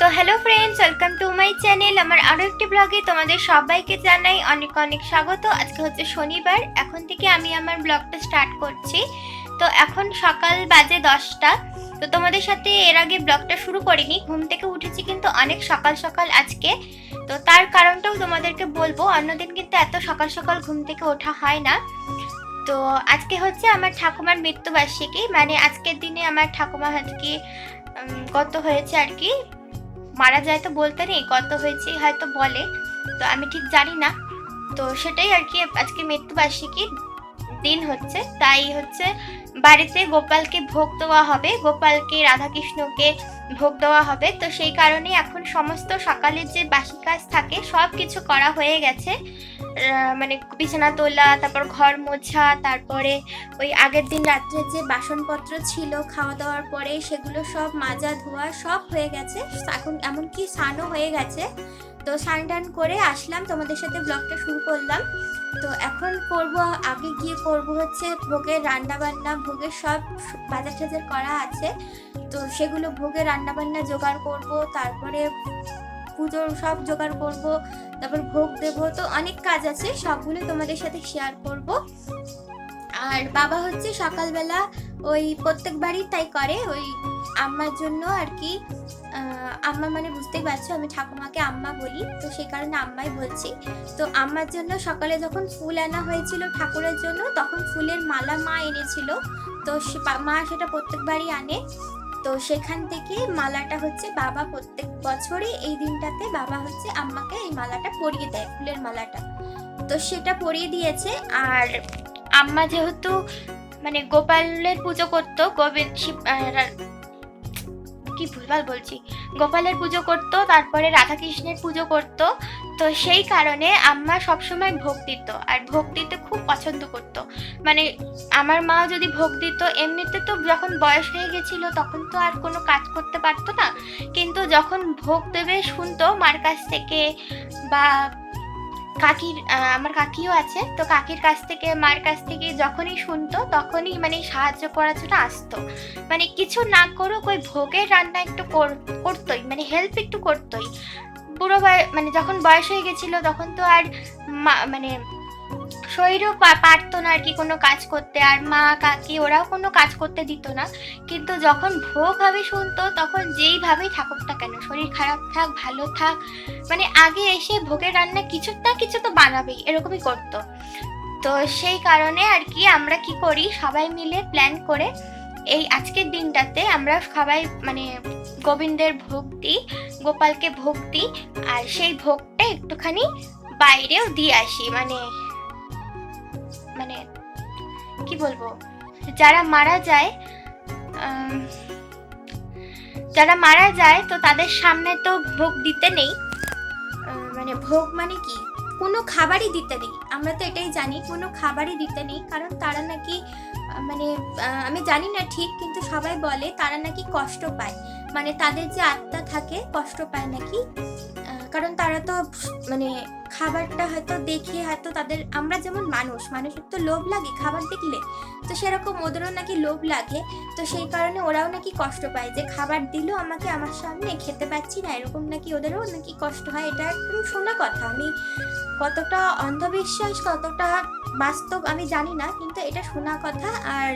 তো hello friends welcome to my channel আমার আরও একটি ব্লগে তোমাদের সবাইকে জানাই অনেক অনেক স্বাগত। আজকে হচ্ছে শনিবার, এখন থেকে আমি আমার ব্লগটা স্টার্ট করছি। তো এখন সকাল বাজে দশটা, তো তোমাদের সাথে এর আগে ব্লগটা শুরু করিনি। ঘুম থেকে উঠেছি কিন্তু অনেক সকাল সকাল আজকে। তো তার কারণটাও তোমাদেরকে বলব, অন্যদিন কিন্তু এত সকাল সকাল ঘুম থেকে ওঠা হয় না। তো আজকে হচ্ছে আমার ঠাকুমার মৃত্যুবার্ষিকী মানে আজকের দিনে আমার ঠাকুমা আজকে কত হয়েছে আর কি। মারা যায় তো বলতে নেই কত হয়েছে হয়তো বলে, তো আমি ঠিক জানি না। তো সেটাই আর কি, আজকে মৃত্যুবার্ষিকী দিন হচ্ছে, তাই হচ্ছে বাড়িতে গোপালকে ভোগ দেওয়া হবে, গোপালকে, রাধাকৃষ্ণকে ভোগ দেওয়া হবে। তো সেই কারণে এখন সমস্ত সকালের যে বাসি কাজ থাকে সব কিছু করা হয়ে গেছে। মানে বিছানা তোলা, তারপর ঘর মোছা, তারপরে ওই আগের দিন রাত্রে যে বাসনপত্র ছিল খাওয়া দাওয়ার পরে সেগুলো সব মাজা ধোয়া সব হয়ে গেছে। এখন এমনকি স্নানও হয়ে গেছে। তো স্নান টান করে আসলাম, তোমাদের সাথে ব্লগটা শুরু করলাম। তো এখন করব, আগে গিয়ে করব হচ্ছে ভোগের রান্না বান্না ভোগের সব বাজার টাজার করা আছে। তো সেগুলো ভোগের রান্না বান্না জোগাড় করব, তারপরে পুজোর সব জোগাড় করব, তারপর ভোগ দেব, তো অনেক কাজ আছে, সবগুলো তোমাদের সাথে শেয়ার করব। আর বাবা হচ্ছে সকালবেলা ওই প্রত্যেকবারই তাই করে, ওই আম্মার জন্য আর কি। আম্মা মানে বুঝতেই পারছ, আমি ঠাকুমাকে আম্মা বলি, তো সেই কারণে আম্মাই বলছি। তো আম্মার জন্য সকালে যখন ফুল আনা হয়েছিল ঠাকুরের জন্য, তখন ফুলের মালা মা এনেছিল, তো মা সেটা প্রত্যেকবারই আনে। তো সেখান থেকে মালাটা হচ্ছে বাবা প্রত্যেক বছরে এই দিনটাতে বাবা হচ্ছে আম্মাকে এই মালাটা পরিয়ে দেয়, ফুলের মালাটা। তো সেটা পরিয়ে দিয়েছে আর আম্মা যেহেতু মানে গোপালের পুজো করতো, গোবিন্দ শিব কি ভুলভাল বলছি? গোপালের পুজো করতো, তারপরে রাধাকৃষ্ণের পুজো করতো, তো সেই কারণে আম্মা সবসময় ভোগ দিত আর ভোগ দিতে খুব পছন্দ করত। মানে আমার মা যদি ভোগ দিত, এমনিতে তো যখন বয়স হয়ে গেছিল তখন তো আর কোনো কাজ করতে পারতো না। কিন্তু যখন ভোগ দেবে শুনতো মার কাছ থেকে বা কাকির আমার কাকিও আছে। তো কাকির কাছ থেকে মার কাছ থেকে যখনই শুনতো, তখনই মানে সাহায্য করার জন্য আসতো। মানে কিছু না করুক, ওই ভোগের রান্না একটু কর- করতোই মানে হেল্প একটু করতোই। পুরো মানে যখন বয়স হয়ে গেছিল, তখন তো আর মানে শরীরও পারতো না আর কি কোনো কাজ করতে। আর মা, কাকি ওরাও কোনো কাজ করতে দিত না। কিন্তু যখন ভোগ হবে শুনতো, তখন যেইভাবেই থাকুক না কেন, শরীর খারাপ থাক, ভালো থাক মানে আগে এসে ভোগের রান্না কিছু না কিছু তো বানাবেই, এরকমই করতো। তো সেই কারণে আর কি আমরা কি করি, সবাই মিলে প্ল্যান করে এই আজকের দিনটাতে আমরা সবাই মানে গোবিন্দের ভোগ দিই গোপালকে ভোগ দিই আর সেই ভোগটা একটুখানি বাইরেও দিয়ে আসি। মানে মানে কি বলব? যারা মারা যায় যারা মারা যায়, তো তাদের সামনে তো ভোগ দিতে নেই। মানে ভোগ মানে কি? কোনো খাবারই দিতে নেই। আমরা তো এটাই জানি, কোনো খাবারই দিতে নেই। কারণ তারা নাকি মানে আমি জানি না ঠিক, কিন্তু সবাই বলে তারা নাকি কষ্ট পায়। মানে তাদের যে আত্মা থাকে, কষ্ট পায় নাকি? কারণ তারা তো মানে খাবারটা হয়তো দেখে হয়তো তাদের, আমরা যেমন মানুষ, মানুষের তো লোভ লাগে খাবার দেখলে। তো সেরকম ওদেরও নাকি লোভ লাগে। তো সেই কারণে ওরাও নাকি কষ্ট পায় যে খাবার দিলো আমাকে আমার সামনে, খেতে পাচ্ছি না, এরকম নাকি ওদেরও নাকি কষ্ট হয়। এটা একদম শোনা কথা। আমি কতটা অন্ধবিশ্বাস, কতটা বাস্তব আমি জানি না, কিন্তু এটা শোনা কথা। আর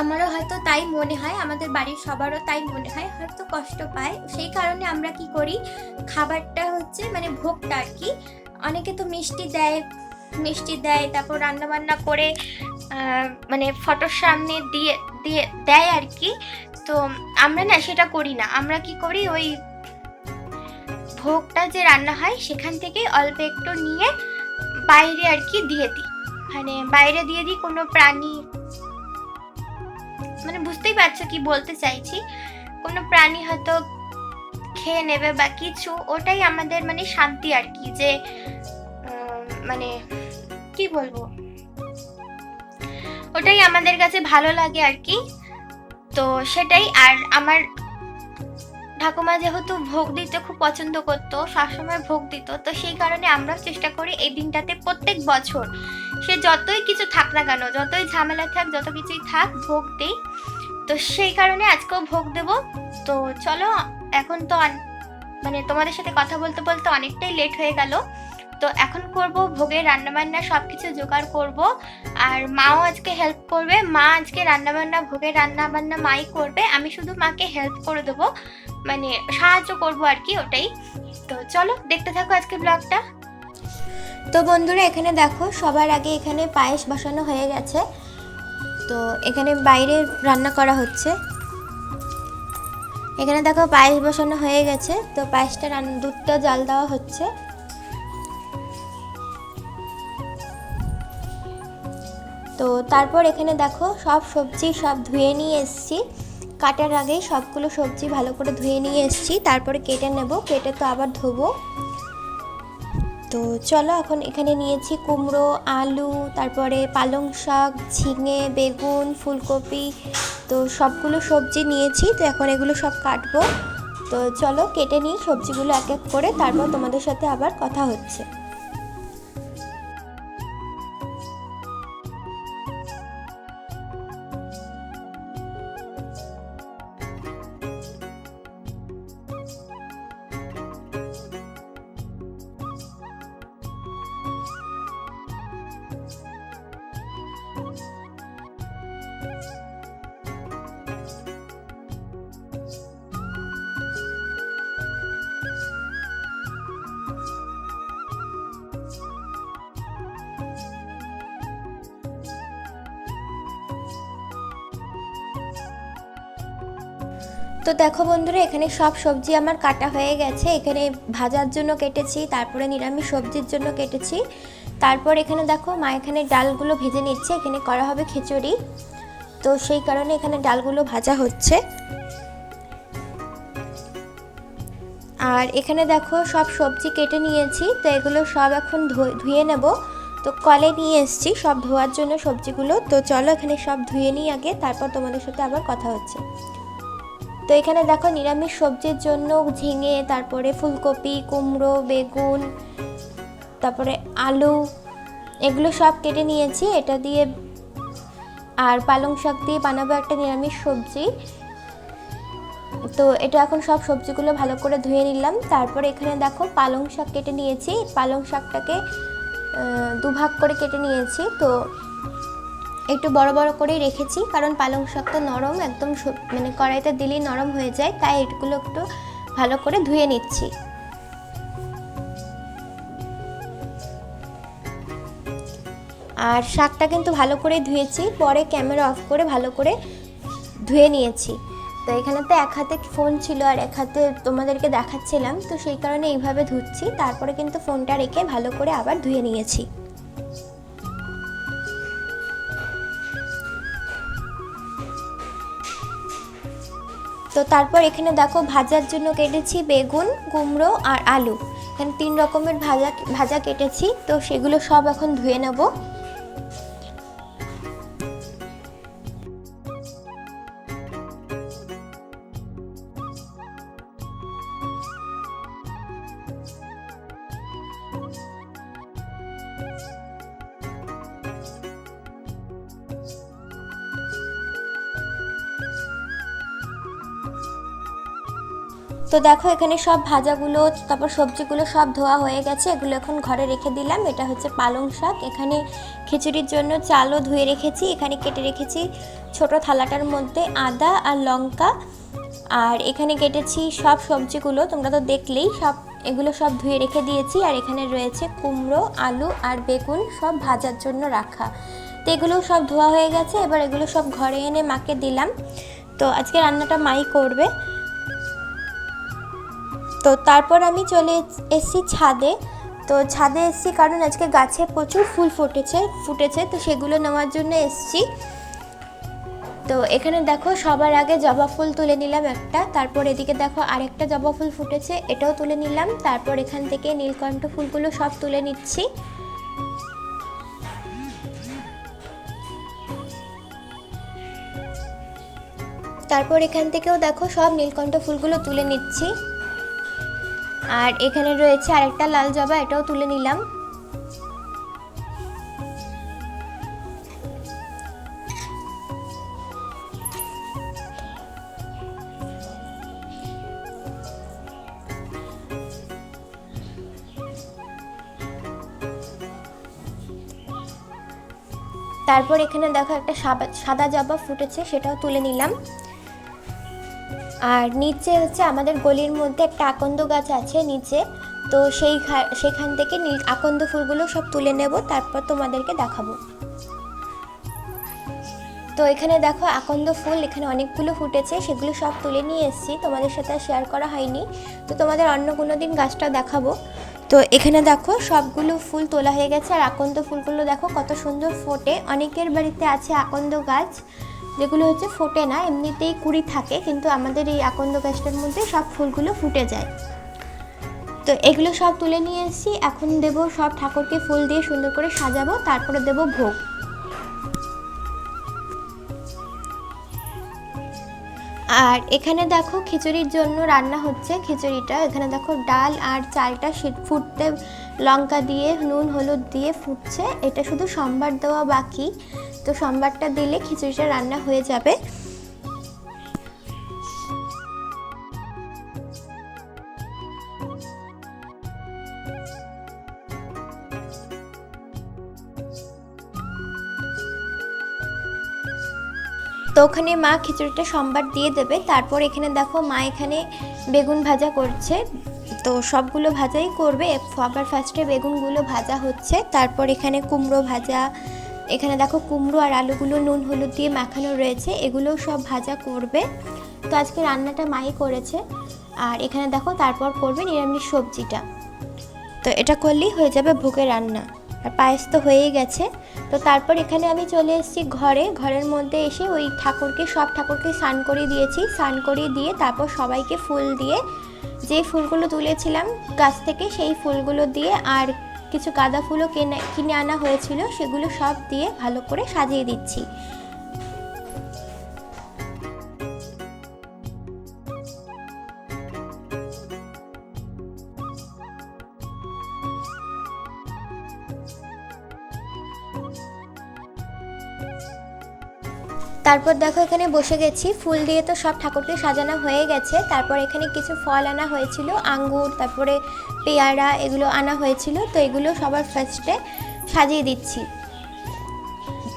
আমারও হয়তো তাই মনে হয়, আমাদের বাড়ির সবারও তাই মনে হয়, হয়তো কষ্ট পায়। সেই কারণে আমরা কি করি, খাবারটা হচ্ছে মানে ভোগটা আর কি, অনেকে তো মিষ্টি দেয় মিষ্টি দেয়, তারপর রান্না বান্না করে মানে ফটোর সামনে দিয়ে দিয়ে দেয় আর কি। তো আমরা না সেটা করি না, আমরা কি করি ওই ভোগটা যে রান্না হয় সেখান থেকে অল্প একটু নিয়ে বাইরে আর কি দিয়ে দিই। মানে বাইরে দিয়ে দিই কোনো প্রাণী মানে বুঝতেই পারছ কি বলতে চাইছি। কোনো প্রাণী হয়তো খেয়ে নেবে বা কিছু, ওটাই আমাদের মানে শান্তি আর কি যে মানে কি বলব? ওটাই আমাদের কাছে ভালো লাগে আর কি। তো সেটাই, আর আমার ঠাকুমা যেহেতু ভোগ দিতে খুব পছন্দ করতো, সবসময় ভোগ দিত, তো সেই কারণে আমরা চেষ্টা করি এই দিনটাতে প্রত্যেক বছর সে যতই কিছু থাক না কেন, যতই ঝামেলা থাক, যত কিছুই থাক, ভোগ দিই। তো সেই কারণে আজকেও ভোগ দেব। তো চলো, এখন তো মানে তোমাদের সাথে কথা বলতে বলতে অনেকটাই লেট হয়ে গেল। তো এখন করব ভোগের রান্নাবান্না সব কিছু জোগাড় করব। আর মাও আজকে হেল্প করবে, মা আজকে রান্নাবান্না, ভোগের রান্নাবান্না মাই করবে। আমি শুধু মাকে হেল্প করে দেবো মানে সাহায্য করব আর কি ওটাই। তো চলো, দেখতে থাকো আজকে ব্লগটা তো বন্ধুরা, এখানে দেখো, সবার আগে এখানে পায়েস বসানো হয়ে গেছে। তো এখানে বাইরে রান্না করা হচ্ছে। এখানে দেখো পায়েস বসানো হয়ে গেছে। তো পায়েসটা দুধটা জাল দেওয়া হচ্ছে। তো তারপর এখানে দেখো সব সবজি সব ধুয়ে নিয়ে এসছি। কাটার আগে সবগুলো সবজি ভালো করে ধুয়ে নিয়ে এসছি। তারপরে কেটে নেব, কেটে তো আবার ধোবো। তো চলো এখন এখানে নিয়েছি কুমড়ো, আলু, তারপরে পালং শাক, ঝিঙে, বেগুন, ফুলকপি। তো সবগুলো সবজি নিয়েছি, তো এখন এগুলো সব কাটবো। তো চলো কেটে নিই সবজিগুলো এক এক করে, তারপর তোমাদের সাথে আবার কথা হচ্ছে। তো দেখো বন্ধুরা, এখানে সব সবজি আমার কাটা হয়ে গেছে। এখানে ভাজার জন্য কেটেছি, তারপরে নিরামিষ সবজির জন্য কেটেছি। তারপর এখানে দেখো, মা এখানে ডালগুলো ভেজে নিচ্ছে, এখানে করা হবে খিচুড়ি। তো সেই কারণে এখানে ডালগুলো ভাজা হচ্ছে। আর এখানে দেখো, সব সবজি কেটে নিয়েছি, তো এগুলো সব এখন ধুয়ে- নেব। তো কলে নিয়ে এসেছি, সব ধোয়ার জন্য সবজিগুলো। তো চলো এখানে সব ধুয়ে নিই আগে, তারপর তোমাদের সাথে আবার কথা হচ্ছে। তো এখানে দেখো নিরামিষ সবজির জন্য ঝিঙে, তারপরে ফুলকপি, কুমড়ো, বেগুন, তারপরে আলু, এগুলো সব কেটে নিয়েছি। এটা দিয়ে আর পালং শাক দিয়ে বানাবো একটা নিরামিষ সবজি। তো এটা এখন সব সবজিগুলো ভালো করে ধুয়ে নিলাম। তারপরে এখানে দেখো পালং শাক কেটে নিয়েছি। পালং শাকটাকে দুভাগ করে কেটে নিয়েছি। তো একটু বড় বড় করেই রেখেছি, কারণ পালং শাকটা নরম, একদম মানে কড়াইতে দিলেই নরম হয়ে যায়, তাই এগুলো একটু ভালো করে ধুয়ে নিচ্ছি। আর শাকটা কিন্তু ভালো করে ধুয়েছি, পরে ক্যামেরা অফ করে ভালো করে ধুয়ে নিয়েছি। তো এখানে তো এক হাতে ফোন ছিল আর এক হাতে তোমাদেরকে দেখাচ্ছিলাম, তো সেই কারণে এইভাবে ধুচ্ছি, তারপরে কিন্তু ফোনটা রেখে ভালো করে আবার ধুয়ে নিয়েছি। তো তারপর এখানে দেখো ভাজার জন্য কেটেছি বেগুন, কুমড়ো আর আলু। এখানে তিন রকমের ভাজা ভাজা কেটেছি, তো সেগুলো সব এখন ধুয়ে নেব। দেখো, এখানে সব ভাজাগুলো, তারপর সবজিগুলো সব ধোয়া হয়ে গেছে। এগুলো এখন ঘরে রেখে দিলাম। এটা হচ্ছে পালং শাক। এখানে খিচুড়ির জন্য চালও ধুয়ে রেখেছি। এখানে কেটে রেখেছি ছোট থালাটার মধ্যে আদা আর লঙ্কা। আর এখানে কেটেছি সব সবজিগুলো। তোমরা তো দেখলেই সব, এগুলো সব ধুয়ে রেখে দিয়েছি। আর এখানে রয়েছে কুমড়ো, আলু আর বেগুন সব ভাজার জন্য রাখা। তো এগুলো সব ধোয়া হয়ে গেছে। এবার এগুলো সব ঘরে এনে মাকে দিলাম। তো আজকে রান্নাটা মাই করবে। তো তারপর আমি চলে এস- এসেছি ছাদে। তো ছাদে এসেছি কারণ আজকে গাছে প্রচুর ফুল ফুটেছে ফুটেছে, তো সেগুলো নেওয়ার জন্য এসেছি। তো এখানে দেখো সবার আগে জবা ফুল তুলে নিলাম একটা, তারপর এদিকে দেখো আরেকটা জবা ফুল ফুটেছে, এটাও তুলে নিলাম। তারপর এখান থেকে নীলকণ্ঠ ফুলগুলো সব তুলে নিচ্ছি। তারপর এখান থেকেও দেখো সব নীলকণ্ঠ ফুলগুলো তুলে নিচ্ছি। আর এখানে রয়েছে আরেকটা লাল জবা, এটাও তুলে নিলাম। তারপর এখানে দেখো একটা সাদা জবা ফুটেছে, সেটাও তুলে নিলাম। আর নিচে হচ্ছে আমাদের গলির মধ্যে একটা আকন্দ গাছ আছে নিচে। তো সেই সেখান থেকে আকন্দ ফুলগুলো সব তুলে নেব, তারপর তোমাদেরকে দেখাবো। তো এখানে দেখো আকন্দ ফুল, এখানে অনেকগুলো ফুটেছে, সেগুলো সব তুলে নিয়ে এসেছি। তোমাদের সাথে শেয়ার করা হয়নি। তো তোমাদের অন্য কোনো দিন গাছটা দেখাবো। তো এখানে দেখো সবগুলো ফুল তোলা হয়ে গেছে, আর আকন্দ ফুলগুলো দেখো কত সুন্দর ফোটে। অনেকের বাড়িতে আছে আকন্দ গাছ যেগুলো হচ্ছে ফোটে না, এমনিতেই কুড়ি থাকে, কিন্তু আমাদের এই আকন্দ গাছটার মধ্যে সব ফুলগুলো ফুটে যায়। তো এগুলো সব তুলে নিয়ে এসেছি, এখন দেবো সব ঠাকুরকে ফুল দিয়ে সুন্দর করে সাজাবো, তারপরে দেবো ভোগ। আর এখানে দেখো খিচুড়ির জন্য রান্না হচ্ছে খিচুড়িটা, এখানে দেখো ডাল আর চালটা ফুটতে লঙ্কা দিয়ে, নুন, হলুদ দিয়ে ফুটছে, এটা শুধু সম্বার দেওয়া বাকি। তো সম্বারটা দিলে খিচুড়িটা রান্না হয়ে যাবে। তো ওখানে মা খিচুড়িটা সম্বার দিয়ে দেবে। তারপর এখানে দেখো মা এখানে বেগুন ভাজা করছে। তো সবগুলো ভাজাই করবে। আবার ফার্স্টে বেগুনগুলো ভাজা হচ্ছে। তারপর এখানে কুমড়ো ভাজা এখানে দেখো কুমড়ো আর আলুগুলো নুন, হলুদ দিয়ে মাখানো রয়েছে। এগুলোও সব ভাজা করবে। তো আজকে রান্নাটা মাই করেছে। আর এখানে দেখো তারপর করবে নিরামিষ সবজিটা। তো এটা করলেই হয়ে যাবে ভোগের রান্না। আর পায়েস তো হয়েই গেছে। তো তারপর এখানে আমি চলে এসেছি ঘরে। ঘরের মধ্যে এসে ওই ঠাকুরকে, সব ঠাকুরকে স্নান করিয়ে দিয়েছি। স্নান করিয়ে দিয়ে তারপর সবাইকে ফুল দিয়ে যে ফুলগুলো তুলেছিলাম গাছ থেকে, সেই ফুলগুলো দিয়ে আর কিছু গাঁদা ফুলও কিনে কিনে আনা হয়েছিল সেগুলো সব দিয়ে ভালো করে সাজিয়ে দিচ্ছি। তারপর দেখো এখানে বসে গেছি। ফুল দিয়ে তো সব ঠাকুরকে সাজানো হয়ে গেছে। তারপর এখানে কিছু ফল আনা হয়েছিল। আঙ্গুর তারপরে পেয়ারা এগুলো আনা হয়েছিল। তো এগুলো সবার ফার্স্টে সাজিয়ে দিচ্ছি।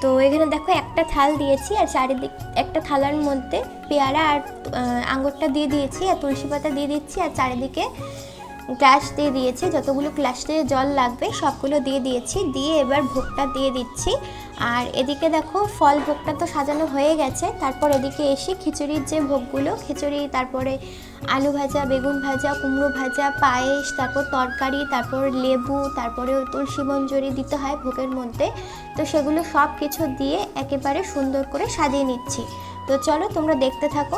তো এখানে দেখো একটা থাল দিয়েছি আর চারিদিক একটা থালার মধ্যে পেয়ারা আর আহ, আঙ্গুরটা দিয়ে দিয়েছি আর তুলসী পাতা দিয়ে দিচ্ছি আর চারিদিকে গ্লাস দিয়ে দিয়েছি। যতগুলো গ্লাসে জল লাগবে সবগুলো দিয়ে দিয়েছি। দিয়ে এবার ভোগটা দিয়ে দিচ্ছি। আর এদিকে দেখো, ফল ভোগটা তো সাজানো হয়ে গেছে। তারপর এদিকে এসে খিচুড়ির যে ভোগগুলো, খিচুড়ি, তারপরে আলু ভাজা, বেগুন ভাজা, কুমড়ো ভাজা, পায়েস, তারপর তরকারি, তারপর লেবু, তারপরে তুলসী মঞ্জুরি দিতে হয় ভোগের মধ্যে। তো সেগুলো সব কিছু দিয়ে একেবারে সুন্দর করে সাজিয়ে নিচ্ছি। তো চলো তোমরা দেখতে থাকো।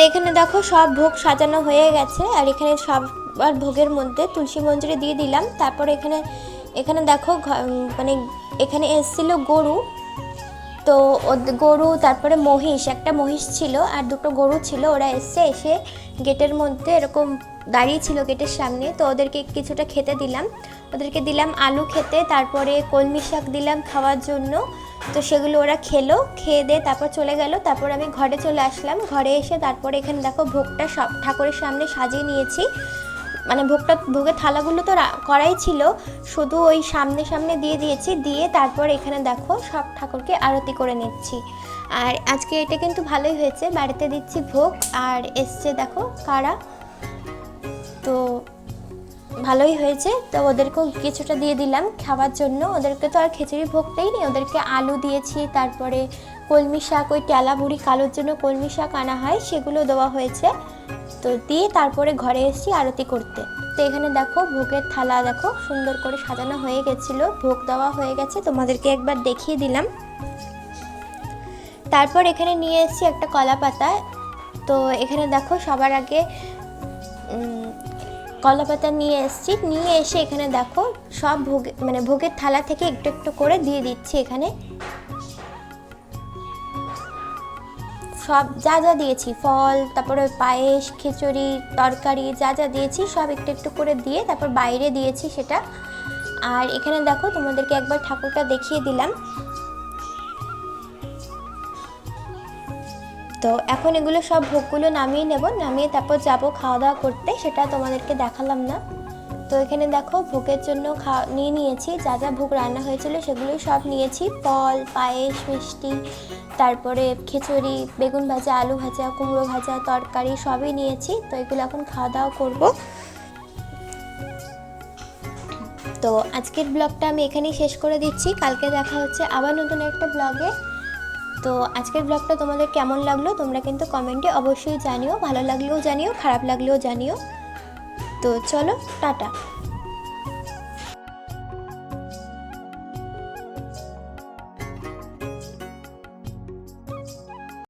তো এখানে দেখো সব ভোগ সাজানো হয়ে গেছে, আর এখানে সবার ভোগের মধ্যে তুলসী মঞ্জুরি দিয়ে দিলাম। তারপর এখানে এখানে দেখো মানে এখানে এসেছিল গরু। তো গরু, তারপরে মহিষ, একটা মহিষ ছিল আর দুটো গরু ছিল। ওরা এসে এসে গেটের মধ্যে এরকম দাঁড়িয়ে ছিল গেটের সামনে। তো ওদেরকে কিছুটা খেতে দিলাম। ওদেরকে দিলাম আলু খেতে, তারপরে কলমি শাক দিলাম খাওয়ার জন্য। তো সেগুলো ওরা খেলো, খেয়ে দিয়ে তারপর চলে গেল। তারপর আমি ঘরে চলে আসলাম। ঘরে এসে তারপরে এখানে দেখো ভোগটা সব ঠাকুরের সামনে সাজিয়ে নিয়েছি। মানে ভোগটা, ভোগের থালাগুলো তো করাই ছিল। শুধু ওই সামনে সামনে দিয়ে দিয়েছি। দিয়ে তারপর এখানে দেখো সব ঠাকুরকে আরতি করে নিচ্ছি। আর আজকে এটা কিন্তু ভালোই হয়েছে। বাড়িতে দিচ্ছি ভোগ। আর এসছে দেখো কারা। তো ভালোই হয়েছে। তো ওদেরকেও কিছুটা দিয়ে দিলাম খাওয়ার জন্য। ওদেরকে তো আর খিচুড়ি ভোগ দেয়নি ওদেরকে আলু দিয়েছি, তারপরে কলমি শাক, ওই টেলা বুড়ি কালোর জন্য কলমি শাক আনা হয়, সেগুলো দেওয়া হয়েছে। তো দিয়ে তারপরে ঘরে এসেছি আরতি করতে। তো এখানে দেখো ভোগের থালা দেখো, সুন্দর করে সাজানো হয়ে গেছিল। ভোগ দেওয়া হয়ে গেছে, তোমাদেরকে একবার দেখিয়ে দিলাম। তারপর এখানে নিয়ে এসেছি একটা কলা পাতা তো এখানে দেখো সবার আগে কলা পাতা নিয়ে এসেছি। নিয়ে এসে এখানে দেখো সব ভোগ মানে ভোগের থালা থেকে একটু একটু করে দিয়ে দিচ্ছি এখানে। সব যা যা দিয়েছি, ফল, তারপরে পায়েস, খিচুড়ি, তরকারি যা যা দিয়েছি সব একটু একটু করে দিয়ে তারপর বাইরে দিয়েছি সেটা। আর এখানে দেখো তোমাদেরকে একবার ঠাকুরটা দেখিয়ে দিলাম। তো এখন এগুলো সব ভোগগুলো নামিয়ে নেব, নামিয়ে তারপর যাব খাওয়া দাওয়া করতে, সেটা তোমাদেরকে দেখালাম না। তো এখানে দেখো ভোগের জন্য খাওয়া নিয়ে নিয়েছি, যা যা ভোগ রান্না হয়েছিল সেগুলো সব নিয়েছি। ফল, পায়েস, মিষ্টি, তারপরে খিচুড়ি, বেগুন ভাজা, আলু ভাজা, কুমড়ো ভাজা, তরকারি সবই নিয়েছি। তো এগুলো এখন খাওয়া দাওয়া করব। তো আজকের ব্লগটা আমি এখানেই শেষ করে দিচ্ছি। কালকে দেখা হচ্ছে আবার নতুন একটা ব্লগে। তো আজকের ব্লগটা তোমাদের কেমন লাগল তোমরা কিন্তু কমেন্টে অবশ্যই জানিও। ভালো লাগলেও জানিও, খারাপ লাগলেও জানিও। তো চলো, টাটা।